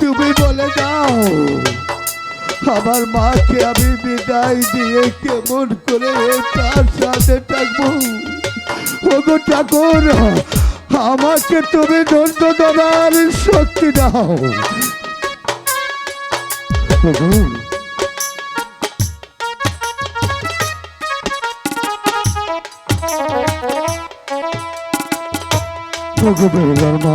তুমি বলে দাও, আমার মাকে আমি বিদায় দিয়ে কেমন করে তার সাথে থাকব? ওগো ঠাকুর, আমাকে তুমি ধৈর্য দেওয়ার শক্তি দাও। বেহুলার মা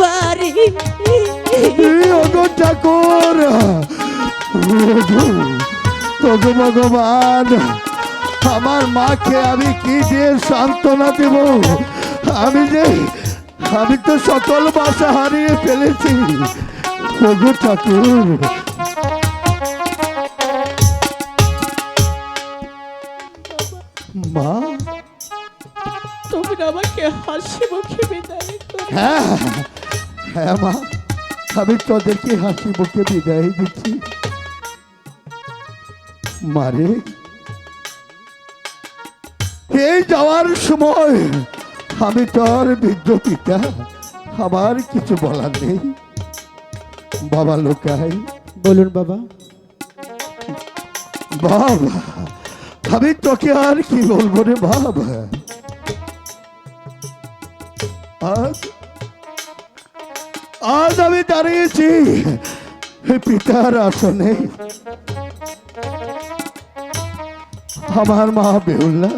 বাড়ি। ঠাকুর ভগবান, আমার মাকে আমি কি দিয়ে সান্ত্বনা দেব? আমি যে, আমি তো সকল বাসা হারিয়ে ফেলেছি। ওগো ঠাকুর। মা আমাকে হাসি মুখে বিদায় হ্যাঁ হ্যাঁ মা আমি তোদেরকে হাসি মুখে বিদায় দিচ্ছি। মারে এই যাওয়ার সময় আমি তোর বৃদ্ধ পিতা আমার কিছু বলার নেই। বাবা লোকাই বলুন বাবা। বাবা আমি তোকে আর কি বলব রে বাবা? আজ আমি দাঁড়িয়েছি পিতার আসনে। আমার মা বেহুল্লা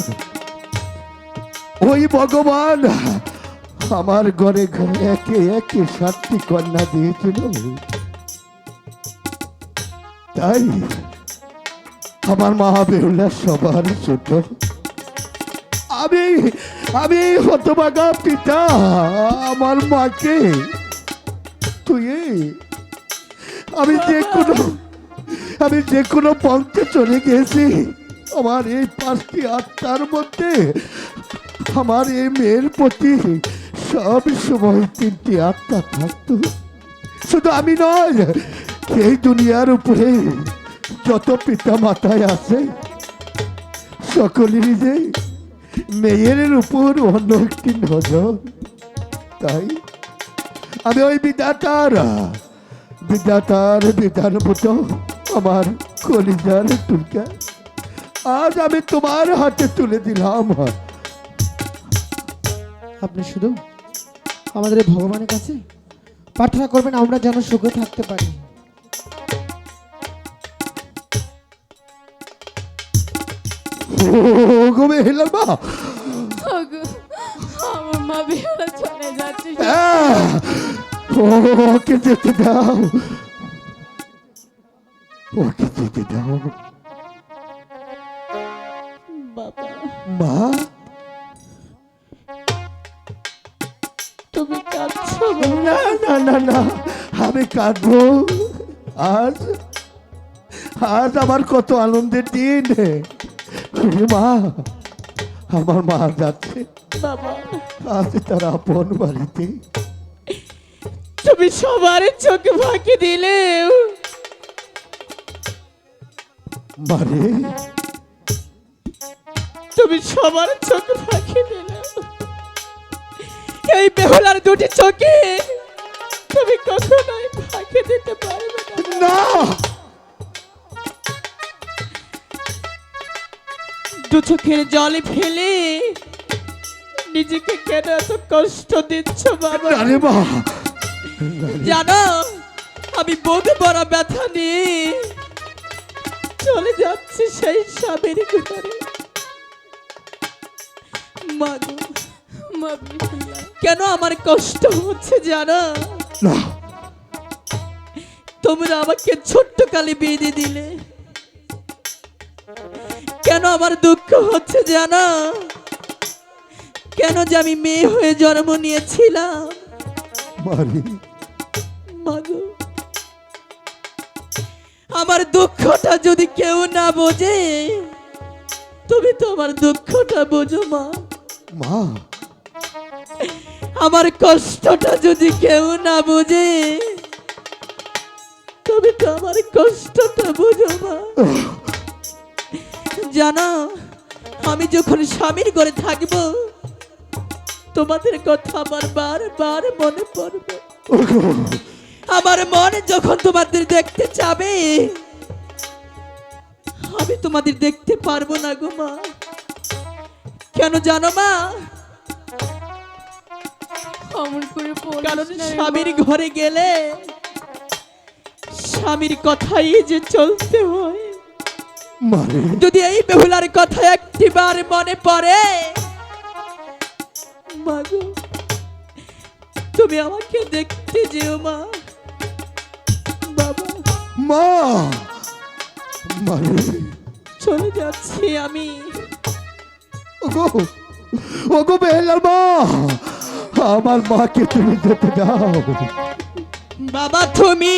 ওই ভগবান আমার ঘরে ঘরে একে একে সাতটি কন্যা দিয়েছিল। তাই আমার মা বেহুলা সবার ছোট আমি আমি হতবাগা পিতা, আমার মাকে। তুই আমি যে কোনো, আমি যে কোনো পন্থে চলে গেছি। আমার এই পাঁচটি আত্মার মধ্যে আমার এই মেয়ের প্রতি সব সময় তিনটি আত্মা থাকতো। শুধু আমি নয়, এই দুনিয়ার উপরে যত পিতা মাতায় আছে, সকলেরই যে মেয়ের উপর অন্য একটি নজর তাই? আমি ওই বিধাতার বিধাতার বিধান মতো আমার কলিজার টুলকা। আজ আমি তোমার হাতে তুলে দিলাম। আপনি শুধু আমাদের এই ভগবানের কাছে প্রার্থনা করবেন আমরা যেন সুখে থাকতে পারি। ও গোবে হেলাল মা। আমার মা বেহুলা চলে যাচ্ছে। ওকে যেতে দাও। ওকে যেতে দাও। বাবা। মা? তুমি কাঁদছো না না না না আমি কাঁদবো। আজ আজ আমার কত আনন্দের দিন। মা আমার মা যাচ্ছে। বাবা আজ তার আপন বাড়িতে। তুমি সবার চোখে ফাঁকি দিলে। মারে তুমি সবার চোখে ফাঁকি দিলে। এই বেহুলার দুটি চোখে তুমি কখনোই ফাঁকি দিতে পারবে না! দু চোখের জলে ফেলে। নিজেকে কেন এত কষ্ট দিচ্ছ বাবা? আরে মা জানো আমি বহু বড় ব্যথা নিয়ে চলে যাচ্ছি সেই স্বামীর ঘরে। মা বিহুল্লা কেন আমার কষ্ট হচ্ছে জানো? না। তোমরা আমাকে ছোট্ট কালে বেঁধে দিলে। কেন আমার দুঃখ হচ্ছে জানো? কেন যে আমি মেয়ে হয়ে জন্ম নিয়েছিলাম? আমার দুঃখটা যদি কেউ না বোঝে তুমি তো আমার দুঃখটা বোঝো মা। মা। আমার কষ্টটা যদি কেউ না বোঝে তবে তো আমার কষ্টটা বোঝো মা। জানো আমি যখন স্বামীর ঘরে থাকব তোমাদের কথা আমার বারবার মনে পড়বে। আমার মন যখন তোমাদের দেখতে যাবে আমি তোমাদের দেখতে পারব না গো মা। কেন জানো মা? কারণ স্বামীর ঘরে গেলে স্বামীর কথাই যে চলতে হয়। যদি এই বেহুলার কথা একটিবার মনে পড়ে মাগো তুমি আমাকে দেখতে যেও মা। বাবা মা! মারি চলে যাচ্ছি আমি। ওগো ওগো বেহেলার মা! আমার মাকে তুমি যেতে দাও। বাবা তুমি